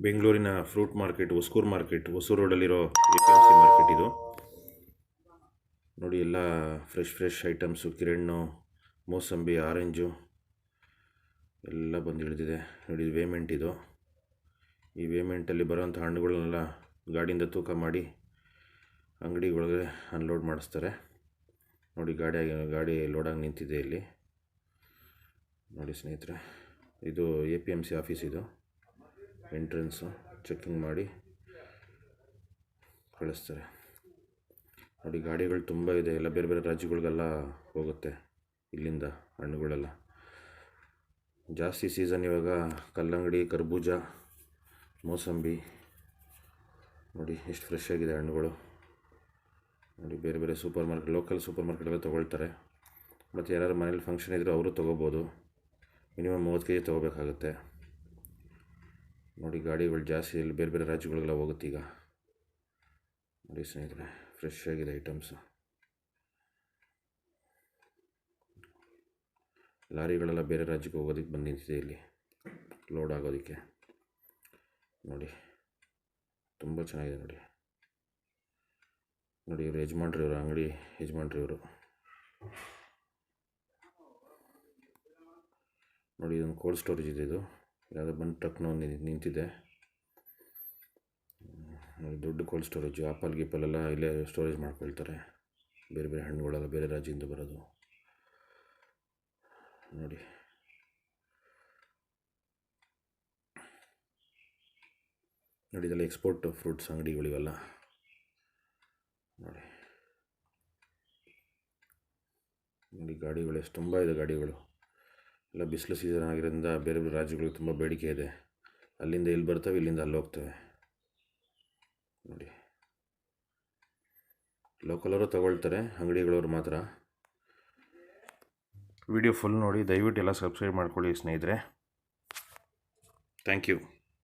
ಬೆಂಗಳೂರಿನ fruit market, Hosur market, Hosur ರೋಡಲ್ಲಿರೋ A P M C market ಇದು. ನೋಡಿ, ಎಲ್ಲ ಫ್ರೆಶ್ ಫ್ರೆಶ್ ಐಟಮ್ಸು ಕಿರಣ್ಣು, ಮೋಸಂಬಿ, ಆರೆಂಜು ಎಲ್ಲ ಬಂದು ಇಳಿದಿದೆ. ನೋಡಿ ವೇಮೆಂಟ್ ಇದು. ಈ ವೇಮೆಂಟಲ್ಲಿ ಬರೋಂಥ ಹಣ್ಣುಗಳನ್ನೆಲ್ಲ ಗಾಡಿಯಿಂದ ತೂಕ ಮಾಡಿ ಅಂಗಡಿ ಒಳಗೆ ಅನ್ಲೋಡ್ ಮಾಡಿಸ್ತಾರೆ. ನೋಡಿ, ಗಾಡಿ ಗಾಡಿ ಲೋಡಾಗಿ ನಿಂತಿದೆ ಇಲ್ಲಿ. ನೋಡಿ ಸ್ನೇಹಿತರೆ, ಇದು A P M C office ಇದು. ಎಂಟ್ರೆನ್ಸು ಚೆಕ್ಕಿಂಗ್ ಮಾಡಿ ಕಳಿಸ್ತಾರೆ. ನೋಡಿ, ಗಾಡಿಗಳು ತುಂಬ ಇದೆ. ಎಲ್ಲ ಬೇರೆ ಬೇರೆ ರಾಜ್ಯಗಳಿಗೆಲ್ಲ ಹೋಗುತ್ತೆ ಇಲ್ಲಿಂದ ಹಣ್ಣುಗಳೆಲ್ಲ. ಜಾಸ್ತಿ ಸೀಸನ್ ಇವಾಗ ಕಲ್ಲಂಗಡಿ, ಕರ್ಬೂಜ, ಮೋಸಂಬಿ. ನೋಡಿ, ಎಷ್ಟು ಫ್ರೆಶ್ ಆಗಿದೆ ಹಣ್ಣುಗಳು. ನೋಡಿ, ಬೇರೆ ಬೇರೆ ಸೂಪರ್ ಮಾರ್ಕೆಟ್ ಲೋಕಲ್ ಸೂಪರ್ ಮಾರ್ಕೆಟೆಲ್ಲ ತೊಗೊಳ್ತಾರೆ. ಮತ್ತು ಯಾರು ಮನೇಲಿ ಫಂಕ್ಷನ್ ಇದ್ದರೂ ಅವರು ತೊಗೋಬೋದು. ಮಿನಿಮಮ್ ಮೂವತ್ತು ಕೆ ಜಿ ತೊಗೋಬೇಕಾಗುತ್ತೆ. ನೋಡಿ, ಗಾಡಿಗಳು ಜಾಸ್ತಿ ಇಲ್ಲಿ ಬೇರೆ ಬೇರೆ ರಾಜ್ಯಗಳಿಗೆಲ್ಲ ಹೋಗುತ್ತೆ ಈಗ. ನೋಡಿ ಸ್ನೇಹಿತರೆ ಫ್ರೆಶ್ ಆಗಿದೆ ಐಟಮ್ಸು ಲಾರಿಗಳೆಲ್ಲ ಬೇರೆ ರಾಜ್ಯಕ್ಕೆ ಹೋಗೋದಕ್ಕೆ ಬಂದು ನಿಂತಿದೆ ಇಲ್ಲಿ. ಲೋಡ್ ಆಗೋದಕ್ಕೆ. ನೋಡಿ, ತುಂಬ ಚೆನ್ನಾಗಿದೆ ನೋಡಿ. ನೋಡಿ, ಇವರು ಯಜಮಾನ್ರಿ ಇವರು, ಅಂಗಡಿ ಯಜಮಾನ್ರಿ ಇವರು. ನೋಡಿ, ಇದೊಂದು ಕೋಲ್ಡ್ ಸ್ಟೋರೇಜ್ ಇದೆ ಇದು. ಯಾವುದೋ ಬಂದು ಟ್ರಕ್ನ ಒಂದು ನಿಂತಿದೆ. ದೊಡ್ಡ ಕೋಲ್ಡ್ ಸ್ಟೋರೇಜು, ಆಪಲ್ ಗೀಪಲೆಲ್ಲ ಇಲ್ಲೇ ಸ್ಟೋರೇಜ್ ಮಾಡ್ಕೊಳ್ತಾರೆ. ಬೇರೆ ಬೇರೆ ಹಣ್ಣುಗಳೆಲ್ಲ, ಬೇರೆ ರಾಜ್ಯದಿಂದ ಬರೋದು. ನೋಡಿ. ನೋಡಿ ಇದೆಲ್ಲ ಎಕ್ಸ್ಪೋರ್ಟ್ ಫ್ರೂಟ್ಸ್, ಅಂಗಡಿಗಳಿವೆಲ್ಲ. ನೋಡಿ. ನೋಡಿ, ಗಾಡಿಗಳು, ಎಷ್ಟು ತುಂಬ ಇದೆ ಗಾಡಿಗಳು. ಎಲ್ಲ ಬಿಸಿಲು ಸೀಸನ್ ಆಗಿರೋದ್ರಿಂದ ಬೇರೆ ಬೇರೆ ರಾಜ್ಯಗಳಿಗೆ ತುಂಬ ಬೇಡಿಕೆ ಇದೆ. ಅಲ್ಲಿಂದ ಇಲ್ಲಿ ಬರ್ತವೆ, ಇಲ್ಲಿಂದ ಅಲ್ಲಿ ಹೋಗ್ತವೆ. ನೋಡಿ. ಲೋಕಲವರು ತಗೊಳ್ತಾರೆ, ಅಂಗಡಿಗಳವ್ರು ಮಾತ್ರ. ವಿಡಿಯೋ ಫುಲ್ ನೋಡಿ, ದಯವಿಟ್ಟು ಎಲ್ಲ ಸಬ್ಸ್ಕ್ರೈಬ್ ಮಾಡ್ಕೊಳ್ಳಿ ಸ್ನೇಹಿತರೆ. Thank you